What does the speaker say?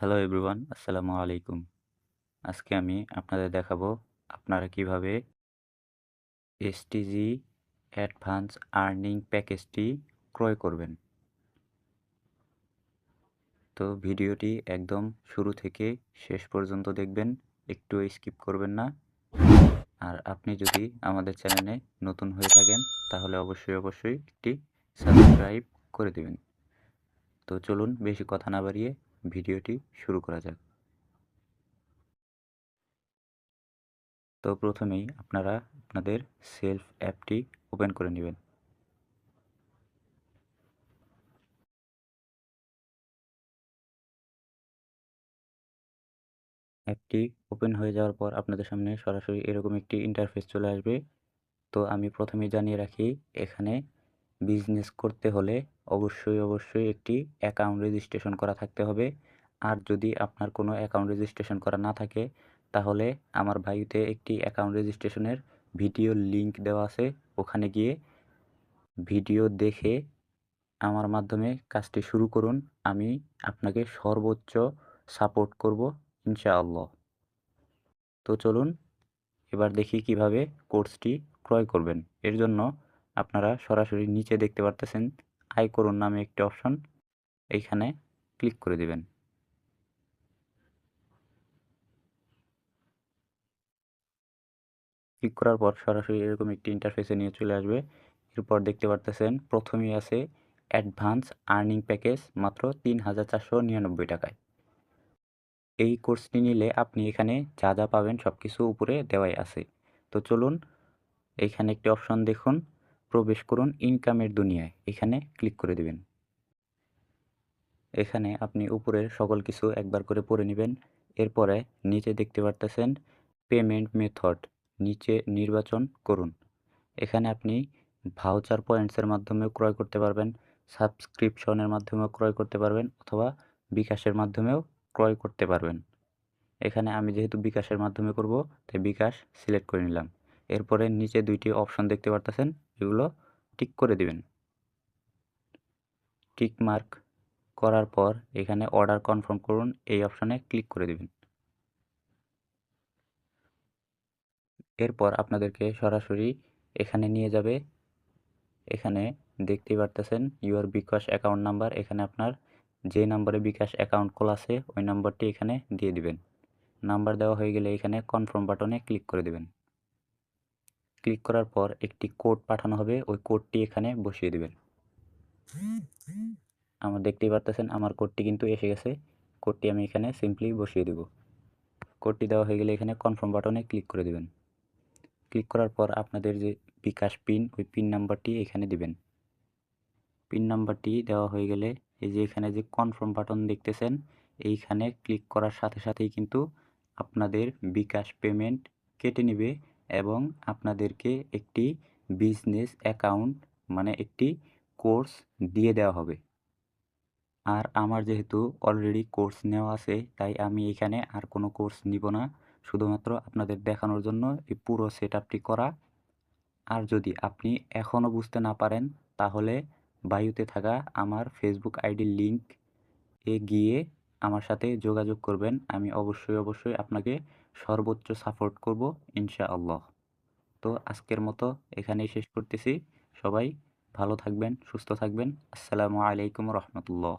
Hello everyone আসসালামু আলাইকুম আজকে আমি আপনাদের দেখাবো আপনারা কীভাবে এসটিজি অ্যাডভান্স আর্নিং প্যাকেজটি ক্রয় করবেন। তো ভিডিওটি একদম শুরু থেকে শেষ পর্যন্ত দেখবেন, একটু স্কিপ করবেন না। আর আপনি যদি আমাদের চ্যানেলে নতুন হয়ে থাকেন, তাহলে অবশ্যই অবশ্যই একটি সাবস্ক্রাইব করে দেবেন। তো চলুন বেশি কথা না বাড়িয়ে ভিডিওটি শুরু করা যাক। তো প্রথমেই আপনারা আপনাদের সেলফ অ্যাপটি ওপেন করে নেবেন। অ্যাপটি ওপেন হয়ে যাওয়ার পর আপনাদের সামনে সরাসরি এরকম একটি ইন্টারফেস চলে আসবে। তো আমি প্রথমেই জানিয়ে রাখি, এখানে বিজনেস করতে হলে অবশ্যই অবশ্যই একটি অ্যাকাউন্ট রেজিস্ট্রেশন করা থাকতে হবে। আর যদি আপনার কোনো অ্যাকাউন্ট রেজিস্ট্রেশন করা না থাকে, তাহলে আমার ভাইতে একটি অ্যাকাউন্ট রেজিস্ট্রেশনের ভিডিও লিংক দেওয়া আছে। ওখানে গিয়ে ভিডিও দেখে আমার মাধ্যমে কাজটি শুরু করুন। আমি আপনাকে সর্বোচ্চ সাপোর্ট করব, ইনশাআল্লাহ। তো চলুন, এবার দেখি কীভাবে কোর্সটি ক্রয় করবেন। এর জন্য আপনারা সরাসরি নিচে দেখতে পারতেছেন আয় করুন নামে একটি অপশন। এইখানে ক্লিক করে দিবেন। ক্লিক করার পর সরাসরি এরকম একটি ইন্টারফেসে নিয়ে চলে আসবে। এরপর দেখতে পারতেছেন প্রথমেই আছে অ্যাডভান্স আর্নিং প্যাকেজ মাত্র তিন হাজার চারশো নিরানব্বই টাকায়। এই কোর্সটি নিলে আপনি এখানে যা যা পাবেন সব কিছু উপরে দেওয়াই আছে। তো চলুন, এইখানে একটি অপশন দেখুন। প্রবেশ করুন ইনকামের দুনিয়ায়। এখানে ক্লিক করে দেবেন। এখানে আপনি উপরের সকল কিছু একবার করে পড়ে নেবেন। এরপরে নিচে দেখতে পারতেছেন পেমেন্ট মেথড। নিচে নির্বাচন করুন। এখানে আপনি ভাউচার পয়েন্টসের মাধ্যমেও ক্রয় করতে পারবেন, সাবস্ক্রিপশনের মাধ্যমেও ক্রয় করতে পারবেন অথবা বিকাশের মাধ্যমেও ক্রয় করতে পারবেন। এখানে আমি যেহেতু বিকাশের মাধ্যমে করব, তাই বিকাশ সিলেক্ট করে নিলাম। এরপরে নিচে দুইটি অপশন দেখতে পারতেছেন এগুলো টিক করে দিবেন। টিক মার্ক করার পর এখানে অর্ডার কনফার্ম করুন, এই অপশানে ক্লিক করে দিবেন। এরপর আপনাদেরকে সরাসরি এখানে নিয়ে যাবে। এখানে দেখতেই পারতেছেন ইউর বিকাশ অ্যাকাউন্ট নাম্বার, এখানে আপনার যে নাম্বারে বিকাশ অ্যাকাউন্ট খোলা আছে, ওই নাম্বারটি এখানে দিয়ে দিবেন। নাম্বার দেওয়া হয়ে গেলে এখানে কনফার্ম বাটনে ক্লিক করে দেবেন। ক্লিক করার পর একটি কোড পাঠানো হবে। ওই কোডটি এখানে বসিয়ে দেবেন। আমার দেখতেই পারতেছেন, আমার কোডটি কিন্তু এসে গেছে। কোডটি আমি এখানে সিম্পলি বসিয়ে দেব। কোডটি দেওয়া হয়ে গেলে এখানে কনফার্ম বাটনে ক্লিক করে দেবেন। ক্লিক করার পর আপনাদের যে বিকাশ পিন ওই পিন নাম্বারটি এখানে দিবেন। পিন নাম্বারটি দেওয়া হয়ে গেলে এই যে এখানে যে কনফার্ম বাটন দেখতেছেন, এইখানে ক্লিক করার সাথে সাথেই কিন্তু আপনাদের বিকাশ পেমেন্ট কেটে নেবে। এবং আপনাদেরকে একটি বিজনেস অ্যাকাউন্ট মানে একটি কোর্স দিয়ে দেওয়া হবে। আর আমার যেহেতু অলরেডি কোর্স নেওয়া আছে, তাই আমি এখানে আর কোনো কোর্স নিব না। শুধুমাত্র আপনাদের দেখানোর জন্য এই পুরো সেট করা। আর যদি আপনি এখনও বুঝতে না পারেন, তাহলে বায়ুতে থাকা আমার ফেসবুক আইডির লিঙ্ক এ গিয়ে আমার সাথে যোগাযোগ করবেন। আমি অবশ্যই অবশ্যই আপনাকে সর্বোচ্চ সাপোর্ট করব, ইনশাআল্লাহ। তো আজকের মতো এখানেই শেষ করতেছি। সবাই ভালো থাকবেন, সুস্থ থাকবেন। আসসালামু আলাইকুম রহমতুল্লাহ।